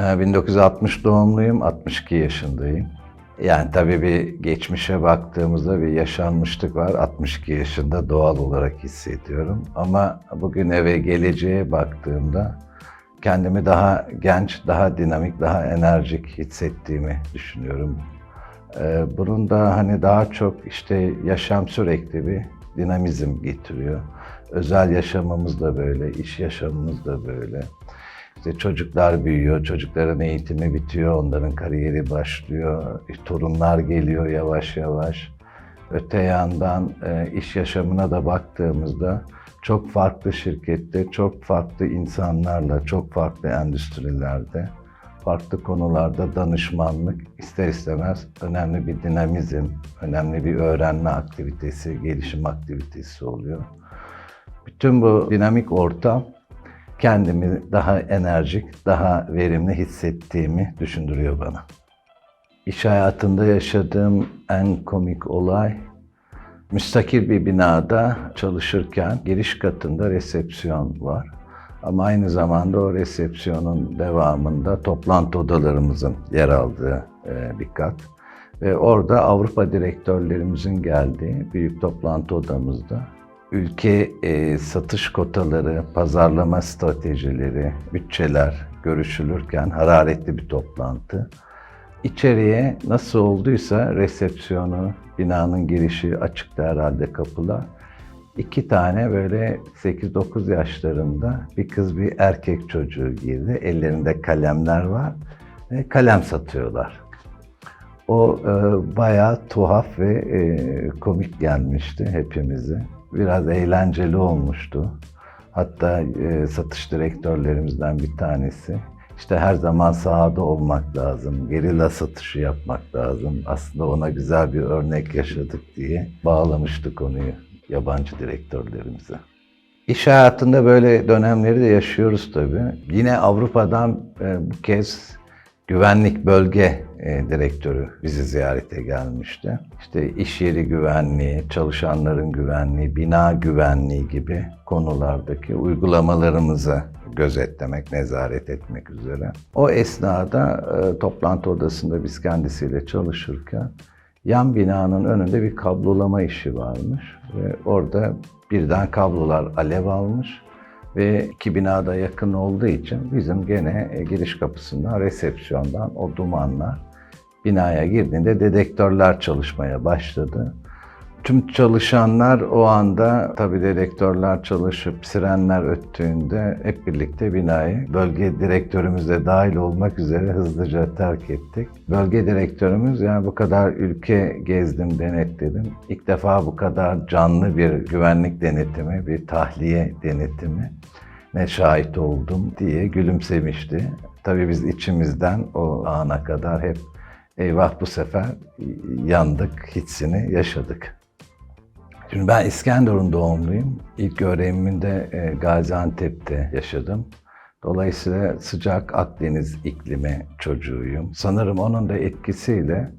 Ee, 1960 doğumluyum, 62 yaşındayım. Yani tabii bir geçmişe baktığımızda bir yaşanmışlık var. 62 yaşında doğal olarak hissediyorum. Ama bugün eve geleceğe baktığımda kendimi daha genç, daha dinamik, daha enerjik hissettiğimi düşünüyorum. Ee, Bunun da hani daha çok işte yaşam sürekli bir dinamizm getiriyor. Özel yaşamımız da böyle, iş yaşamımız da böyle. İşte çocuklar büyüyor, çocukların eğitimi bitiyor, onların kariyeri başlıyor, e, torunlar geliyor yavaş yavaş. Öte yandan e, iş yaşamına da baktığımızda çok farklı şirkette, çok farklı insanlarla, çok farklı endüstrilerde, farklı konularda danışmanlık ister istemez önemli bir dinamizm, önemli bir öğrenme aktivitesi, gelişim aktivitesi oluyor. Bütün bu dinamik ortam kendimi daha enerjik, daha verimli hissettiğimi düşündürüyor bana. İş hayatında yaşadığım en komik olay, müstakil bir binada çalışırken giriş katında resepsiyon var. Ama aynı zamanda o resepsiyonun devamında toplantı odalarımızın yer aldığı e, bir kat. Ve orada Avrupa direktörlerimizin geldiği büyük toplantı odamızda ülke e, satış kotaları, pazarlama stratejileri, bütçeler görüşülürken hararetli bir toplantı. İçeriye nasıl olduysa resepsiyonu, binanın girişi açıktı herhalde kapılar. İki tane böyle 8-9 yaşlarında bir kız bir erkek çocuğu girdi. Ellerinde kalemler var ve kalem satıyorlar. O e, bayağı tuhaf ve e, komik gelmişti hepimize. Biraz eğlenceli olmuştu. Hatta e, satış direktörlerimizden bir tanesi işte her zaman sahada olmak lazım, gerilla satışı yapmak lazım. Aslında ona güzel bir örnek yaşadık diye bağlamıştı konuyu yabancı direktörlerimize. İş hayatında böyle dönemleri de yaşıyoruz tabii. Yine Avrupa'dan e, bu kez güvenlik bölge e, direktörü bizi ziyarete gelmişti. İşte iş yeri güvenliği, çalışanların güvenliği, bina güvenliği gibi konulardaki uygulamalarımızı gözetlemek, nezaret etmek üzere. O esnada e, toplantı odasında biz kendisiyle çalışırken yan binanın önünde bir kablolama işi varmış ve orada birden kablolar alev almış ve iki binada yakın olduğu için bizim gene e, giriş kapısından, resepsiyondan o dumanlar binaya girdiğinde dedektörler çalışmaya başladı. Tüm çalışanlar o anda tabii dedektörler çalışıp sirenler öttüğünde hep birlikte binayı bölge direktörümüz de dahil olmak üzere hızlıca terk ettik. Bölge direktörümüz yani bu kadar ülke gezdim, denetledim. İlk defa bu kadar canlı bir güvenlik denetimi, bir tahliye denetimi ne şahit oldum diye gülümsemişti. Tabii biz içimizden o ana kadar hep eyvah bu sefer yandık hissini yaşadık. Şimdi ben İskenderun doğumluyum. İlk öğrenimimi e, Gaziantep'te yaşadım. Dolayısıyla sıcak Akdeniz iklimi çocuğuyum. Sanırım onun da etkisiyle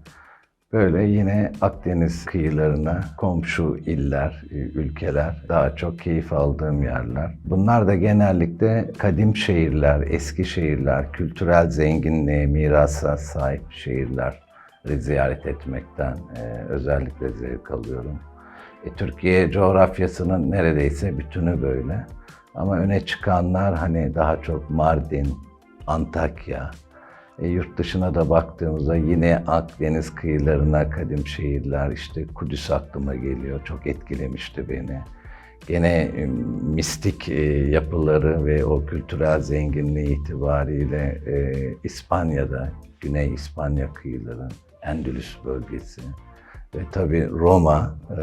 böyle yine Akdeniz kıyılarına komşu iller, e, ülkeler daha çok keyif aldığım yerler. Bunlar da genellikle kadim şehirler, eski şehirler, kültürel zenginliğe, mirasa sahip şehirler ziyaret etmekten e, özellikle zevk alıyorum. E, Türkiye coğrafyasının neredeyse bütünü böyle. Ama öne çıkanlar hani daha çok Mardin, Antakya, e, yurt dışına da baktığımızda yine Akdeniz kıyılarına kadim şehirler, işte Kudüs aklıma geliyor. Çok etkilemişti beni. Gene e, mistik e, yapıları ve o kültürel zenginliği itibariyle e, İspanya'da, Güney İspanya kıyıları, Endülüs bölgesi ve tabii Roma e,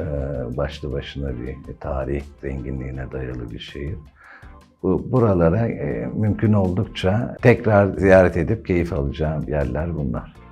başlı başına bir tarih zenginliğine dayalı bir şehir. Bu buralara e, mümkün oldukça tekrar ziyaret edip keyif alacağım yerler bunlar.